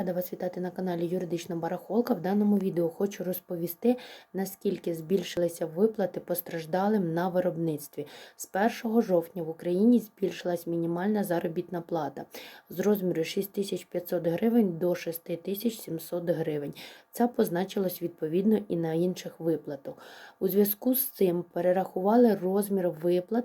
Рада вас вітати на каналі Юридична Барахолка. В даному відео хочу розповісти, наскільки збільшилися виплати постраждалим на виробництві. З 1 жовтня в Україні збільшилась мінімальна заробітна плата з розміру 6500 гривень до 6700 гривень. Це позначилось відповідно і на інших виплатах. У зв'язку з цим перерахували розмір виплат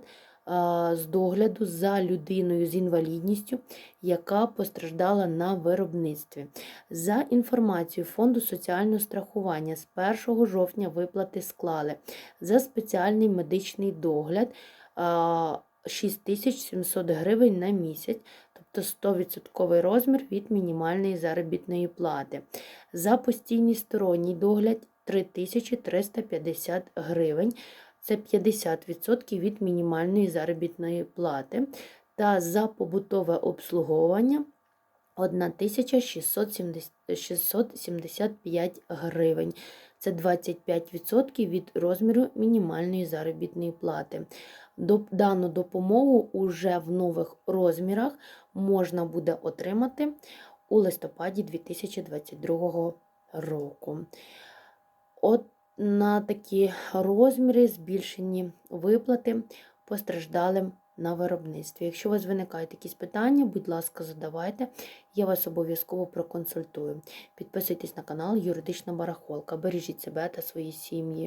з догляду за людиною з інвалідністю, яка постраждала на виробництві. За інформацією Фонду соціального страхування, з 1 жовтня виплати склали за спеціальний медичний догляд а, 6700 гривень на місяць, тобто 100% розмір від мінімальної заробітної плати. За постійний сторонній догляд 3350 гривень. Це 50% від мінімальної заробітної плати. Та за побутове обслуговування 1675 гривень. Це 25% від розміру мінімальної заробітної плати. Дану допомогу уже в нових розмірах можна буде отримати у листопаді 2022 року. От на такі розміри збільшені виплати постраждалим на виробництві. Якщо у вас виникають якісь питання, будь ласка, задавайте, я вас обов'язково проконсультую. Підписуйтесь на канал Юридична Барахолка. Бережіть себе та свої сім'ї.